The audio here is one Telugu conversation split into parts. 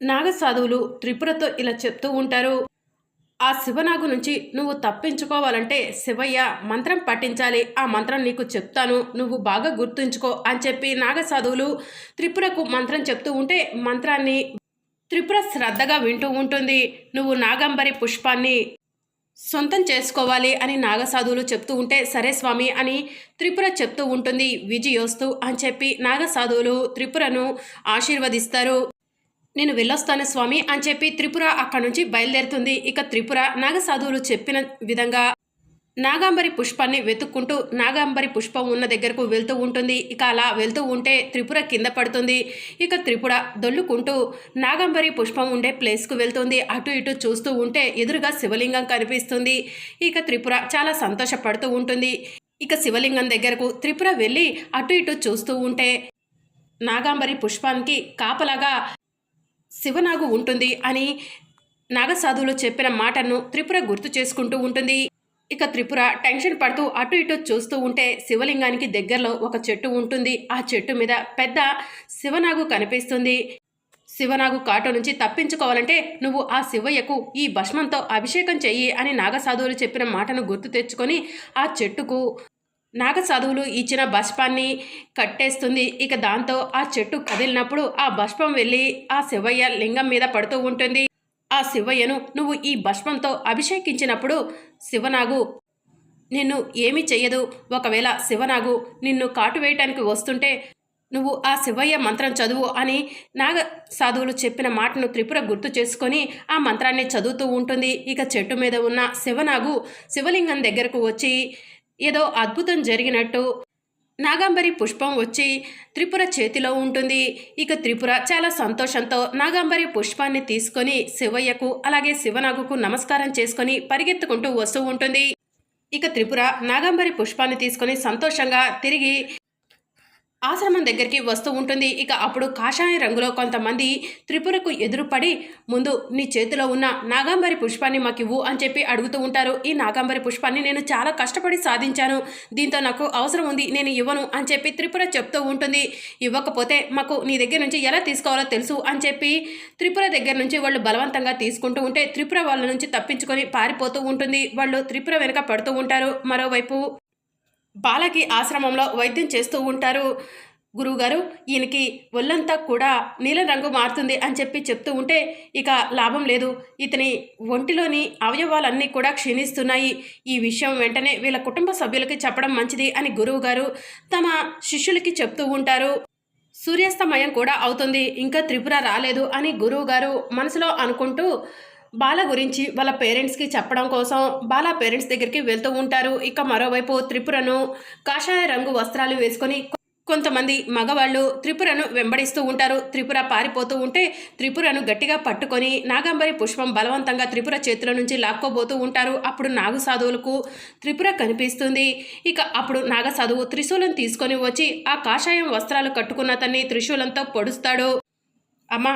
నాగసాధువులు త్రిపురతో ఇలా చెప్తూ ఉంటారు. ఆ శివనాగు నుంచి నువ్వు తప్పించుకోవాలంటే శివయ్య మంత్రం పఠించాలి. ఆ మంత్రం నీకు చెప్తాను. నువ్వు బాగా గుర్తుంచుకో అని చెప్పి నాగసాధువులు త్రిపురకు మంత్రం చెప్తూ ఉంటే మంత్రాన్ని త్రిపుర శ్రద్ధగా వింటూ ఉంటుంది. నువ్వు నాగంబరి పుష్పాన్ని సొంతం చేసుకోవాలి అని నాగసాధువులు చెప్తూ ఉంటే సరే స్వామి అని త్రిపుర చెప్తూ ఉంటుంది. విజయోస్తు అని చెప్పి నాగసాధువులు త్రిపురను ఆశీర్వదిస్తారు. నేను వెళ్ళొస్తాను స్వామి అని చెప్పి త్రిపుర అక్కడి నుంచి బయలుదేరుతుంది. ఇక త్రిపుర నాగసాధువులు చెప్పిన విధంగా నాగాంబరి పుష్పాన్ని వెతుక్కుంటూ నాగాంబరి పుష్పం ఉన్న దగ్గరకు వెళ్తూ ఉంటుంది. ఇక అలా వెళ్తూ ఉంటే త్రిపుర కింద పడుతుంది. ఇక త్రిపుర దొల్లుకుంటూ నాగాంబరి పుష్పం ఉండే ప్లేస్కు వెళ్తుంది. అటు ఇటు చూస్తూ ఉంటే ఎదురుగా శివలింగం కనిపిస్తుంది. ఇక త్రిపుర చాలా సంతోషపడుతూ ఉంటుంది. ఇక శివలింగం దగ్గరకు త్రిపుర వెళ్ళి అటు ఇటు చూస్తూ ఉంటే నాగాంబరి పుష్పానికి కాపలాగా శివనాగు ఉంటుంది అని నాగసాధువులు చెప్పిన మాటను త్రిపుర గుర్తు చేసుకుంటూ ఉంటుంది. ఇక త్రిపుర టెన్షన్ పడుతూ అటు ఇటు చూస్తూ ఉంటే శివలింగానికి దగ్గరలో ఒక చెట్టు ఉంటుంది. ఆ చెట్టు మీద పెద్ద శివనాగు కనిపిస్తుంది. శివనాగు కాటు నుంచి తప్పించుకోవాలంటే నువ్వు ఆ శివయ్యకు ఈ భస్మంతో అభిషేకం చెయ్యి అని నాగసాధువులు చెప్పిన మాటను గుర్తు తెచ్చుకొని ఆ చెట్టుకు నాగసాధువులు ఇచ్చిన బష్పాన్ని కట్టేస్తుంది. ఇక దాంతో ఆ చెట్టు కదిలినప్పుడు ఆ బష్పం వెళ్ళి ఆ శివయ్య లింగం మీద పడుతూ ఉంటుంది. ఆ శివయ్యను నువ్వు ఈ బష్పంతో అభిషేకించినప్పుడు శివనాగు నిన్ను ఏమీ చెయ్యదు. ఒకవేళ శివనాగు నిన్ను కాటు వేయటానికి వస్తుంటే నువ్వు ఆ శివయ్య మంత్రం చదువు అని నాగ సాధువులు చెప్పిన మాటను త్రిపుర గుర్తు చేసుకొని ఆ మంత్రాన్ని చదువుతూ ఉంటుంది. ఇక చెట్టు మీద ఉన్న శివనాగు శివలింగం దగ్గరకు వచ్చి ఏదో అద్భుతం జరిగినట్టు. నాగాంబరి పుష్పం వచ్చి త్రిపుర చేతిలో ఉంటుంది. ఇక త్రిపుర చాలా సంతోషంతో నాగాంబరి పుష్పాన్ని తీసుకొని శివయ్యకు అలాగే శివనాగుకు నమస్కారం చేసుకొని పరిగెత్తుకుంటూ వస్తూ ఉంటుంది. ఇక త్రిపుర నాగాంబరి పుష్పాన్ని తీసుకొని సంతోషంగా తిరిగి ఆశ్రమం దగ్గరికి వస్తూ ఉంటుంది. ఇక అప్పుడు కాషాయ రంగులో కొంతమంది త్రిపురకు ఎదురుపడి ముందు నీ చేతిలో ఉన్న నాగాంబరి పుష్పాన్ని మాకు ఇవ్వు అని చెప్పి అడుగుతూ ఉంటారు. ఈ నాగాంబరి పుష్పాన్ని నేను చాలా కష్టపడి సాధించాను. దీంతో నాకు అవసరం ఉంది నేను ఇవ్వను అని చెప్పి త్రిపుర చెప్తూ ఉంటుంది. ఇవ్వకపోతే మాకు నీ దగ్గర నుంచి ఎలా తీసుకోవాలో తెలుసు అని చెప్పి త్రిపుర దగ్గర నుంచి వాళ్ళు బలవంతంగా తీసుకుంటూ ఉంటే త్రిపుర వాళ్ళ నుంచి తప్పించుకొని పారిపోతూ ఉంటుంది. వాళ్ళు త్రిపుర వెనుక పడుతూ ఉంటారు. మరోవైపు బాలకి ఆశ్రమంలో వైద్యం చేస్తూ ఉంటారు. గురువుగారు ఈయనకి ఒళ్ళంతా కూడా నీలం రంగు మారుతుంది అని చెప్పి చెప్తూ ఉంటే ఇక లాభం లేదు. ఇతని ఒంటిలోని అవయవాలన్నీ కూడా క్షీణిస్తున్నాయి. ఈ విషయం వెంటనే వీళ్ళ కుటుంబ సభ్యులకి చెప్పడం మంచిది అని గురువుగారు తమ శిష్యులకి చెప్తూ ఉంటారు. సూర్యాస్తమయం కూడా అవుతుంది. ఇంకా త్రిపుర రాలేదు అని గురువుగారు మనసులో అనుకుంటూ బాల గురించి వాళ్ళ పేరెంట్స్కి చెప్పడం కోసం బాల పేరెంట్స్ దగ్గరికి వెళ్తూ ఉంటారు. ఇక మరోవైపు త్రిపురను కాషాయ రంగు వస్త్రాలు వేసుకొని కొంతమంది మగవాళ్ళు త్రిపురను వెంబడిస్తూ ఉంటారు. త్రిపుర పారిపోతూ ఉంటే త్రిపురను గట్టిగా పట్టుకొని నాగంబరి పుష్పం బలవంతంగా త్రిపుర చేతుల నుంచి లాక్కోబోతూ ఉంటారు. అప్పుడు నాగసాధువులకు త్రిపుర కనిపిస్తుంది. ఇక అప్పుడు నాగసాధువు త్రిశూలం తీసుకొని వచ్చి ఆ కాషాయం వస్త్రాలు కట్టుకున్న తన్ని త్రిశూలంతో పొడుస్తాడు. అమ్మా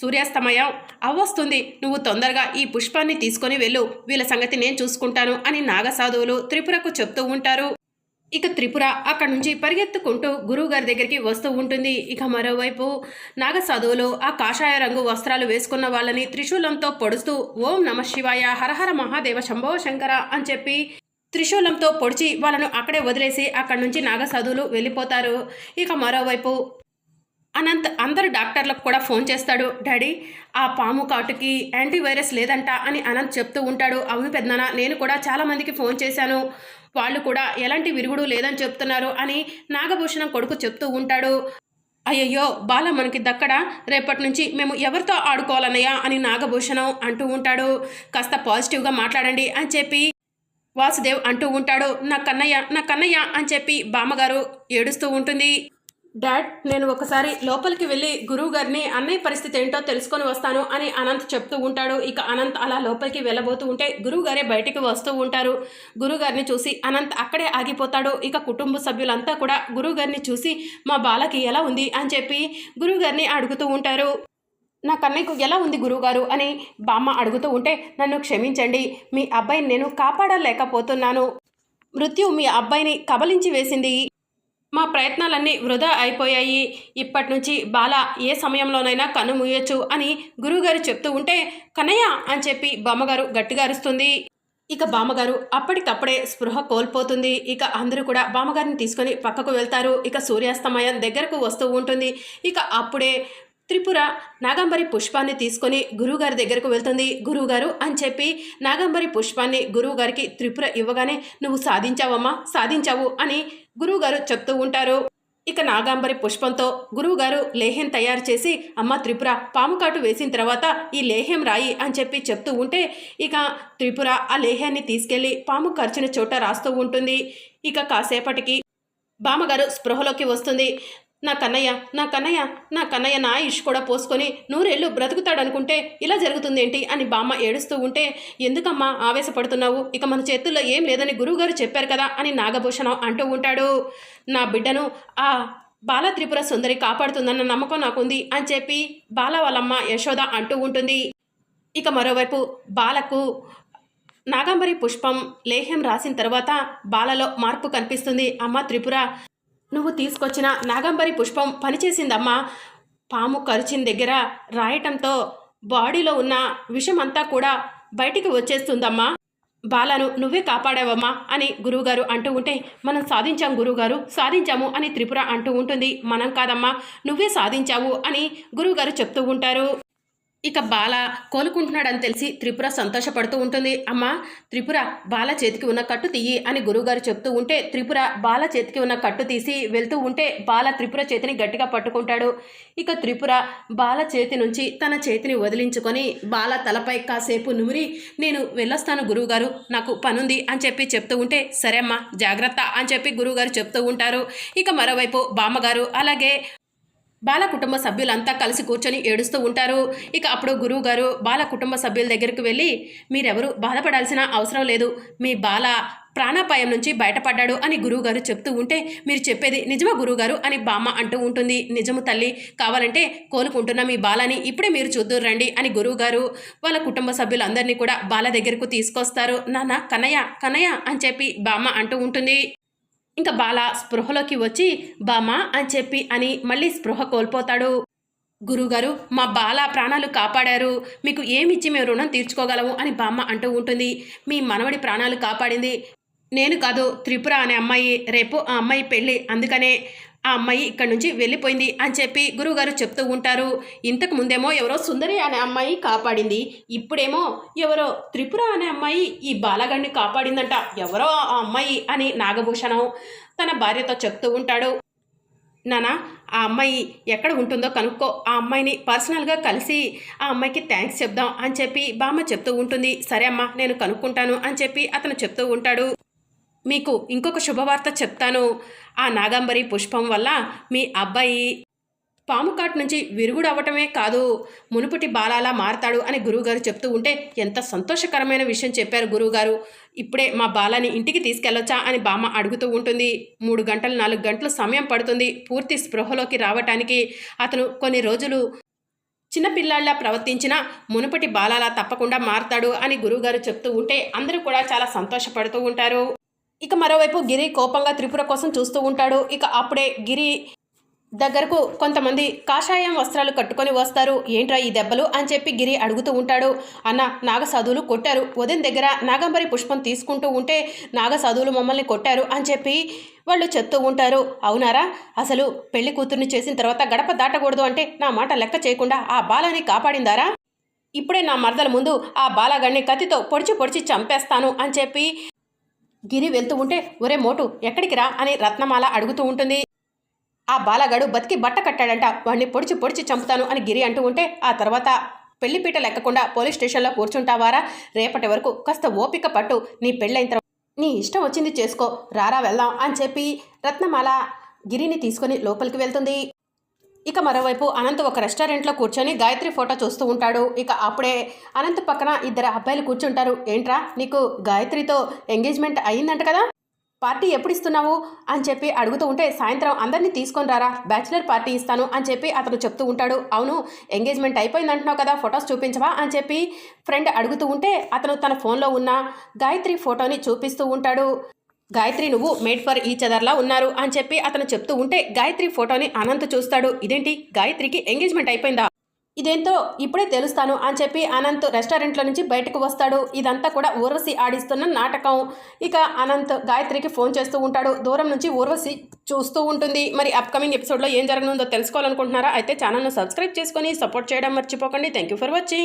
సూర్యాస్తమయం అవ్వొస్తుంది నువ్వు తొందరగా ఈ పుష్పాన్ని తీసుకొని వెళ్ళు. వీళ్ళ సంగతి నేను చూసుకుంటాను అని నాగసాధువులు త్రిపురకు చెప్తూ ఉంటారు. ఇక త్రిపుర అక్కడి నుంచి పరిగెత్తుకుంటూ గురువుగారి దగ్గరికి వస్తూ ఉంటుంది. ఇక మరోవైపు నాగసాధువులు ఆ కాషాయ రంగు వస్త్రాలు వేసుకున్న వాళ్ళని త్రిశూలంతో పొడుస్తూ ఓం నమ శివాయ హరహర మహాదేవ శంభో శంకర అని చెప్పి త్రిశూలంతో పొడిచి వాళ్ళను అక్కడే వదిలేసి అక్కడి నుంచి నాగసాధువులు వెళ్ళిపోతారు. ఇక మరోవైపు అనంత్ అందరు డాక్టర్లకు కూడా ఫోన్ చేస్తాడు డాడీ ఆ పాము కాటుకి యాంటీవైరస్ లేదంట అని అనంత్ చెప్తూ ఉంటాడు. అవును పెద్దనాన్న నేను కూడా చాలామందికి ఫోన్ చేశాను. వాళ్ళు కూడా ఎలాంటి విరుగుడు లేదని చెప్తున్నారు అని నాగభూషణం కొడుకు చెప్తూ ఉంటాడు. అయ్యయ్యో బాల మనకి దక్కడా? రేపటి నుంచి మేము ఎవరితో ఆడుకోవాలన్నయ్యా? అని నాగభూషణం అంటూ ఉంటాడు. కాస్త పాజిటివ్గా మాట్లాడండి అని చెప్పి వాసుదేవ్ అంటూ ఉంటాడు. నా కన్నయ్య నా కన్నయ్య అని చెప్పి బామ్మగారు ఏడుస్తూ ఉంటుంది. డాడ్ నేను ఒకసారి లోపలికి వెళ్ళి గురువు గారిని అన్నయ్య పరిస్థితి ఏంటో తెలుసుకొని వస్తాను అని అనంత్ చెప్తూ ఉంటాడు. ఇక అనంత్ అలా లోపలికి వెళ్ళబోతూ ఉంటే గురువు గారే బయటికి వస్తూ ఉంటారు. గురువు గారిని చూసి అనంత్ అక్కడే ఆగిపోతాడు. ఇక కుటుంబ సభ్యులంతా కూడా గురువు గారిని చూసి మా బాలకి ఎలా ఉంది? అని చెప్పి గురువు గారిని అడుగుతూ ఉంటారు. నా కన్నయ్యకు ఎలా ఉంది గురువుగారు అని బామ్మ అడుగుతూ ఉంటే నన్ను క్షమించండి. మీ అబ్బాయిని నేను కాపాడలేకపోతున్నాను. మృత్యు మీ అబ్బాయిని కబలించి వేసింది. మా ప్రయత్నాలన్నీ వృధా అయిపోయాయి. ఇప్పటి నుంచి బాల ఏ సమయంలోనైనా కన్ను మూయొచ్చు అని గురువుగారు చెప్తూ ఉంటే కన్నయ్య అని చెప్పి బామ్మగారు గట్టిగా అరుస్తుంది. ఇక బామ్మగారు అప్పటికప్పుడే స్పృహ కోల్పోతుంది. ఇక అందరూ కూడా బామ్మగారిని తీసుకొని పక్కకు వెళ్తారు. ఇక సూర్యాస్తమయం దగ్గరకు వస్తూ ఉంటుంది. ఇక అప్పుడే త్రిపుర నాగంబరి పుష్పాన్ని తీసుకొని గురువుగారి దగ్గరకు వెళ్తుంది. గురువుగారు అని చెప్పి నాగంబరి పుష్పాన్ని గురువుగారికి త్రిపుర ఇవ్వగానే నువ్వు సాధించావమ్మా సాధించావు అని గురువుగారు చెప్తూ ఉంటారు. ఇక నాగాంబరి పుష్పంతో గురువుగారు లేహ్యం తయారు చేసి అమ్మ త్రిపుర పాము కాటు వేసిన తర్వాత ఈ లేహ్యం రాయి అని చెప్పి చెప్తూ ఉంటే ఇక త్రిపుర ఆ లేహ్యాన్ని తీసుకెళ్ళి పాము ఖర్చిన చోట రాస్తూ ఉంటుంది. ఇక కాసేపటికి బామ్మగారు స్పృహలోకి వస్తుంది. నా కన్నయ్య నా కన్నయ్య నా కన్నయ్య నా ఇష్ కూడా పోసుకొని నూరేళ్ళు బ్రతుకుతాడనుకుంటే ఇలా జరుగుతుంది ఏంటి అని బామ్మ ఏడుస్తూ ఉంటే ఎందుకమ్మా ఆవేశపడుతున్నావు? ఇక మన చేతుల్లో ఏం లేదని గురువుగారు చెప్పారు కదా అని నాగభూషణం అంటూ ఉంటాడు. నా బిడ్డను ఆ బాల త్రిపుర సుందరి కాపాడుతుందన్న నమ్మకం నాకుంది అని చెప్పి బాల వాళ్ళమ్మ యశోద అంటూ ఉంటుంది. ఇక మరోవైపు బాలకు నాగంబరి పుష్పం లేహ్యం రాసిన తర్వాత బాలలో మార్పు కనిపిస్తుంది. అమ్మ త్రిపుర నువ్వు తీసుకొచ్చిన నాగంబరి పుష్పం పనిచేసిందమ్మా. పాము కరిచిన దగ్గర రాయటంతో బాడీలో ఉన్న విషమంతా కూడా బయటికి వచ్చేస్తుందమ్మా. బాలను నువ్వే కాపాడావమ్మా అని గురువుగారు అంటూ ఉంటే మనం సాధించాం గురువుగారు సాధించాము అని త్రిపుర అంటూ ఉంటుంది. మనం కాదమ్మా నువ్వే సాధించావు అని గురువుగారు చెప్తూ ఉంటారు. ఇక బాల కోలుకుంటున్నాడని తెలిసి త్రిపుర సంతోషపడుతూ ఉంటుంది. అమ్మా త్రిపుర బాల చేతికి ఉన్న కట్టు తీయి అని గురువుగారు చెప్తూ ఉంటే త్రిపుర బాల చేతికి ఉన్న కట్టు తీసి వెళ్తూ ఉంటే బాల త్రిపుర చేతిని గట్టిగా పట్టుకుంటాడు. ఇక త్రిపుర బాల చేతి నుంచి తన చేతిని వదిలించుకొని బాల తలపై కాసేపు నుమిరి నేను వెళ్ళొస్తాను గురువుగారు నాకు పనుంది అని చెప్పి చెప్తూ ఉంటే సరే అమ్మా జాగ్రత్త అని చెప్పి గురువుగారు చెప్తూ ఉంటారు. ఇక మరోవైపు బామ్మగారు అలాగే బాల కుటుంబ సభ్యులంతా కలిసి కూర్చొని ఏడుస్తూ ఉంటారు. ఇక అప్పుడు గురువు గారు బాల కుటుంబ సభ్యుల దగ్గరికి వెళ్ళి మీరెవరు? బాధపడాల్సిన అవసరం లేదు. మీ బాల ప్రాణాపాయం నుంచి బయటపడ్డాడు అని గురువుగారు చెప్తూ ఉంటే మీరు చెప్పేది నిజమా గురువుగారు అని బామ్మ అంటూ ఉంటుంది. నిజము తల్లి కావాలంటే కోలుకుంటున్న మీ బాలని ఇప్పుడే మీరు చూద్దరు రండి అని గురువుగారు వాళ్ళ కుటుంబ సభ్యులందరినీ కూడా బాల దగ్గరకు తీసుకొస్తారు. నాన్న కన్నయ్య కన్నయ్య అని చెప్పి బామ్మ అంటూ ఉంటుంది. ఇంకా బాల స్పృహలోకి వచ్చి బామా అని చెప్పి అని మళ్ళీ స్పృహ కోల్పోతాడు. గురుగారు మా బాల ప్రాణాలు కాపాడారు. మీకు ఏమిచ్చి మేము రుణం తీర్చుకోగలము అని బామ్మ అంటూ ఉంటుంది. మీ మనవడి ప్రాణాలు కాపాడింది. నేను కాదు త్రిపుర అనే అమ్మాయి. రేపు ఆ అమ్మాయి పెళ్ళి. అందుకనే ఆ అమ్మాయి ఇక్కడి నుంచి వెళ్ళిపోయింది అని చెప్పి గురువుగారు చెప్తూ ఉంటారు. ఇంతకు ముందేమో ఎవరో సుందరి అనే అమ్మాయి కాపాడింది. ఇప్పుడేమో ఎవరో త్రిపుర అనే అమ్మాయి ఈ బాలగాడిని కాపాడిందంట. ఎవరో ఆ అమ్మాయి అని నాగభూషణం తన భార్యతో చెప్తూ ఉంటాడు. నానా ఆ అమ్మాయి ఎక్కడ ఉంటుందో కనుక్కో. ఆ అమ్మాయిని పర్సనల్గా కలిసి ఆ అమ్మాయికి థ్యాంక్స్ చెప్దాం అని చెప్పి బామ్మ చెప్తూ ఉంటుంది. సరే అమ్మా నేను కనుక్కుంటాను అని చెప్పి అతను చెప్తూ ఉంటాడు. మీకు ఇంకొక శుభవార్త చెప్తాను. ఆ నాగంబరి పుష్పం వల్ల మీ అబ్బాయి పాము కాటు నుంచి విరుగుడు అవ్వటమే కాదు మునుపటి బాలాలా మారతాడు అని గురువుగారు చెప్తూ ఉంటే ఎంత సంతోషకరమైన విషయం చెప్పారు గురువుగారు. ఇప్పుడే మా బాలాని ఇంటికి తీసుకెళ్ళొచ్చా అని బామ్మ అడుగుతూ ఉంటుంది. మూడు గంటలు నాలుగు గంటలు సమయం పడుతుంది. పూర్తి స్పృహలోకి రావటానికి అతను కొన్ని రోజులు చిన్నపిల్లాళ్ళ ప్రవర్తించిన మునుపటి బాలాలా తప్పకుండా మారతాడు అని గురువుగారు చెప్తూ ఉంటే అందరూ కూడా చాలా సంతోషపడుతూ ఉంటారు. ఇక మరోవైపు గిరి కోపంగా త్రిపుర కోసం చూస్తూ ఉంటాడు. ఇక అప్పుడే గిరి దగ్గరకు కొంతమంది కాషాయం వస్త్రాలు కట్టుకొని వస్తారు. ఏంట్రా ఈ దెబ్బలు? అని చెప్పి గిరి అడుగుతూ ఉంటాడు. అన్న నాగసాధువులు కొట్టారు. ఉదయం దగ్గర నాగంబరి పుష్పం తీసుకుంటూ ఉంటే నాగసాధువులు మమ్మల్ని కొట్టారు అని చెప్పి వాళ్ళు చెప్తూ ఉంటారు. అవునారా? అసలు పెళ్ళి కూతుర్ని చేసిన తర్వాత గడప దాటకూడదు అంటే నా మాట లెక్క చేయకుండా ఆ బాలని కాపాడిందారా? ఇప్పుడే నా మరదల ముందు ఆ బాలగాడిని కత్తితో పొడిచి పొడిచి చంపేస్తాను అని చెప్పి గిరి వెళ్తూ ఉంటే ఒరే మోటు ఎక్కడికి రా? అని రత్నమాల అడుగుతూ ఉంటుంది. ఆ బాలగాడు బతికి బట్ట కట్టాడంట. వాడిని పొడిచి పొడిచి చంపుతాను అని గిరి అంటూ ఉంటే ఆ తర్వాత పెళ్ళిపీట లెక్కకుండా పోలీస్ స్టేషన్లో కూర్చుంటావారా? రేపటి వరకు కాస్త ఓపిక పట్టు. నీ పెళ్ళైన తర్వాత నీ ఇష్టం వచ్చింది చేసుకో. రారా వెళ్దాం అని చెప్పి రత్నమాల గిరిని తీసుకొని లోపలికి వెళ్తుంది. ఇక మరోవైపు అనంత్ ఒక రెస్టారెంట్లో కూర్చొని గాయత్రి ఫోటో చూస్తూ ఉంటాడు. ఇక అప్పుడే అనంత్ పక్కన ఇద్దరు అబ్బాయిలు కూర్చుంటారు. ఏంట్రా నీకు గాయత్రితో ఎంగేజ్మెంట్ అయ్యిందంట కదా? పార్టీ ఎప్పుడు ఇస్తున్నావు? అని చెప్పి అడుగుతూ ఉంటే సాయంత్రం అందరినీ తీసుకొని రారా బ్యాచిలర్ పార్టీ ఇస్తాను అని చెప్పి అతను చెప్తూ ఉంటాడు. అవును ఎంగేజ్మెంట్ అయిపోయింది అంటున్నావు కదా ఫొటోస్ చూపించవా? అని చెప్పి ఫ్రెండ్ అడుగుతూ ఉంటే అతను తన ఫోన్లో ఉన్న గాయత్రి ఫోటోని చూపిస్తూ ఉంటాడు. గాయత్రి నువ్వు మేడ్ ఫర్ ఈచ్ అదర్లా ఉన్నారు అని చెప్పి అతను చెప్తూ ఉంటే గాయత్రి ఫోటోని అనంత్ చూస్తాడు. ఇదేంటి? గాయత్రికి ఎంగేజ్మెంట్ అయిపోయిందా? ఇదేంతో ఇప్పుడే తెలుస్తాను అని చెప్పి అనంత్ రెస్టారెంట్లో నుంచి బయటకు వస్తాడు. ఇదంతా కూడా ఊర్వశి ఆడిస్తున్న నాటకం. ఇక అనంత్ గాయత్రికి ఫోన్ చేస్తూ ఉంటాడు. దూరం నుంచి ఊర్వశి చూస్తూ ఉంటుంది. మరి అప్కమింగ్ ఎపిసోడ్లో ఏం జరగనుందో తెలుసుకోవాలనుకుంటున్నారా? అయితే ఛానల్ను సబ్స్క్రైబ్ చేసుకొని సపోర్ట్ చేయడం మర్చిపోకండి. Thank you for watching.